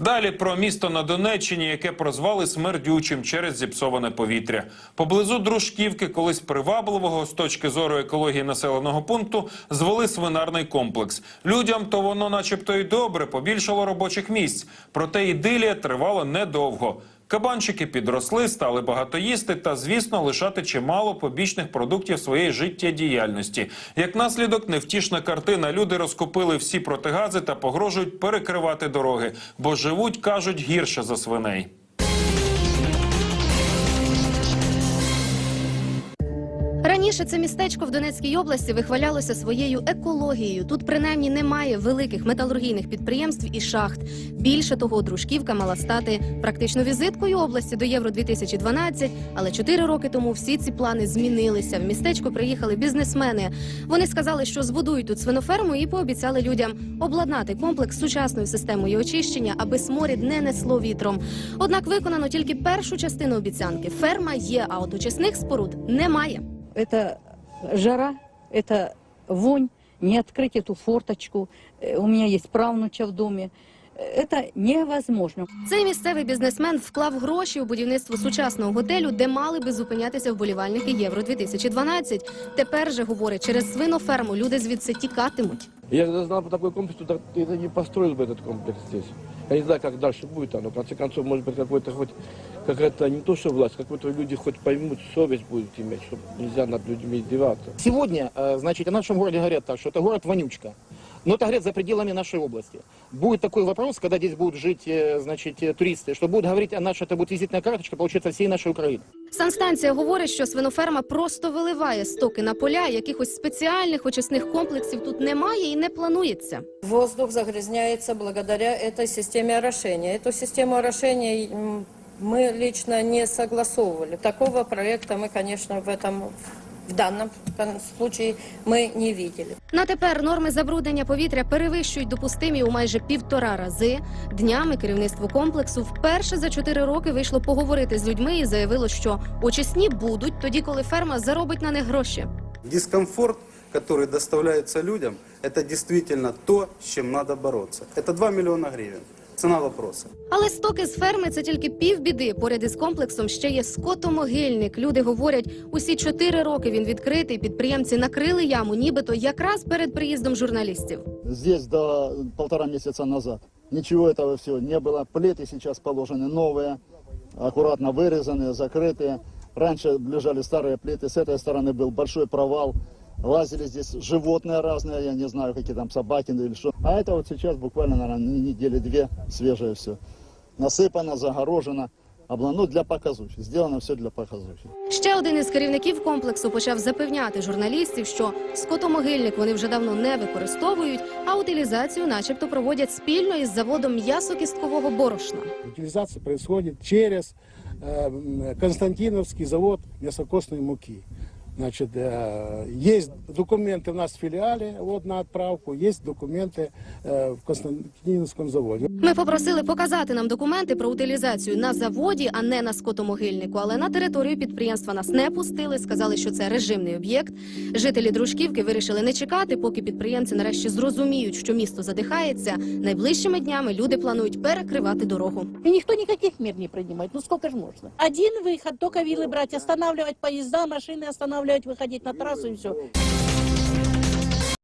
Далі про місто на Донеччині, яке прозвали смердючим через зіпсоване повітря. Поблизу Дружківки, колись привабливого з точки зору екології населеного пункту, звели свинарний комплекс. Людям то воно, начебто, й добре, побільшало робочих місць. Проте ідилія тривала недовго. Кабанчики підросли, стали багато їсти та, звісно, лишати чимало побічних продуктів своєї життєдіяльності. Як наслідок, невтішна картина. Люди розкупили всі протигази та погрожують перекривати дороги, бо живуть, кажуть, гірше за свиней. Раніше це містечко в Донецькій області вихвалялося своєю екологією. Тут принаймні немає великих металургійних підприємств і шахт. Більше того, дружківка мала стати практично візиткою області до Євро 2012 Але чотири роки тому всі ці плани змінилися. В містечко приїхали бізнесмени. Вони сказали, що збудують тут свиноферму і пообіцяли людям обладнати комплекс сучасною системою очищення, аби сморід не несло вітром. Однак виконано тільки першу частину обіцянки. Ферма є, а от очисних споруд немає это жара, это вонь, не открыть эту форточку. Э, У меня есть правнуча в доме. Э, Это невозможно. Цей місцевий бізнесмен вклав гроші у будівництво сучасного готелю, де мали би зупинятися вболівальники Євро 2012 Тепер же говорить, через свиноферму люди звідси тікатимуть. Я когда знал про такой комплекс, то ты это не построил бы этот комплекс здесь. Я не знаю, как дальше будет оно. В конце концов, может быть, какой-то хоть какая-то не то что власть, какой-то люди хоть поймут, совесть будет иметь, чтобы нельзя над людьми издеваться. Сегодня, э, значит, о нашем городе говорят так, что это город вонючка. Но это говорят за пределами нашей области. Будет такой вопрос, когда здесь будут жить, э, значит, э, туристы, что будут говорить о нашей, это будет визитная карточка, получается, всей нашей Украины. Санстанція говорить, що свиноферма просто виливає стоки на поля. Якихось спеціальних очисних комплексів тут немає і не планується. Воздух загрязняется благодаря этой системе орошения. Эту систему орошения м, мы лично не согласовывали. Такого проекта мы, конечно, в этом в данном кон- случае мы не видели. На тепер норми забруднення повітря перевищують допустимі у майже півтора рази. Днями керівництво комплексу вперше за чотири роки вийшло поговорити з людьми і заявило, що очисні будуть тоді, коли ферма заробить на них гроші. Дискомфорт, который доставляется людям, это действительно то, с чем надо бороться. Это 2 миллиона гривен. Цена вопроса. Але стоки з ферми це тільки півбіди. Поряд із комплексом ще є скотомогильник. Люди говорять, усі чотири роки він відкритий. Підприємці накрили яму, нібито якраз перед приїздом журналістів. здесь до полтора месяца назад. Ничего этого всего не было. Плиты сейчас положены новые, аккуратно вырезанные, закрытые. Раньше лежали старые плиты, с этой стороны был большой провал. Лазили здесь животные разные, я не знаю, какие там собаки или что. А это вот сейчас буквально, наверное, недели две свежее все. Насыпано, загорожено. обла- Ну, для показухи. Сделано все для показухи. Ще один із керівників комплексу почав запевняти журналістів, що скотомогильник вони вже давно не використовують, а утилізацію, начебто, проводять спільно із заводом м'ясокісткового борошна. Утилизация происходит через э, м, Константиновский завод мясокостной муки. Значит, э, есть документы у нас в филиале вот, на отправку, есть документы э, в Константиновском заводе. Ми попросили показати нам документи про утилізацію на заводі, а не на скотомогильнику. Але на територію підприємства нас не пустили. Сказали, що це режимний об'єкт. Жителі дружківки вирішили не чекати, поки підприємці нарешті зрозуміють, що місто задихається. Найближчими днями люди планують перекривати дорогу. И никто никаких мер не принимает. Ну сколько же можно? Один выход, только вилы брать, останавливать поезда, машины останавливать, выходить на трассу и все.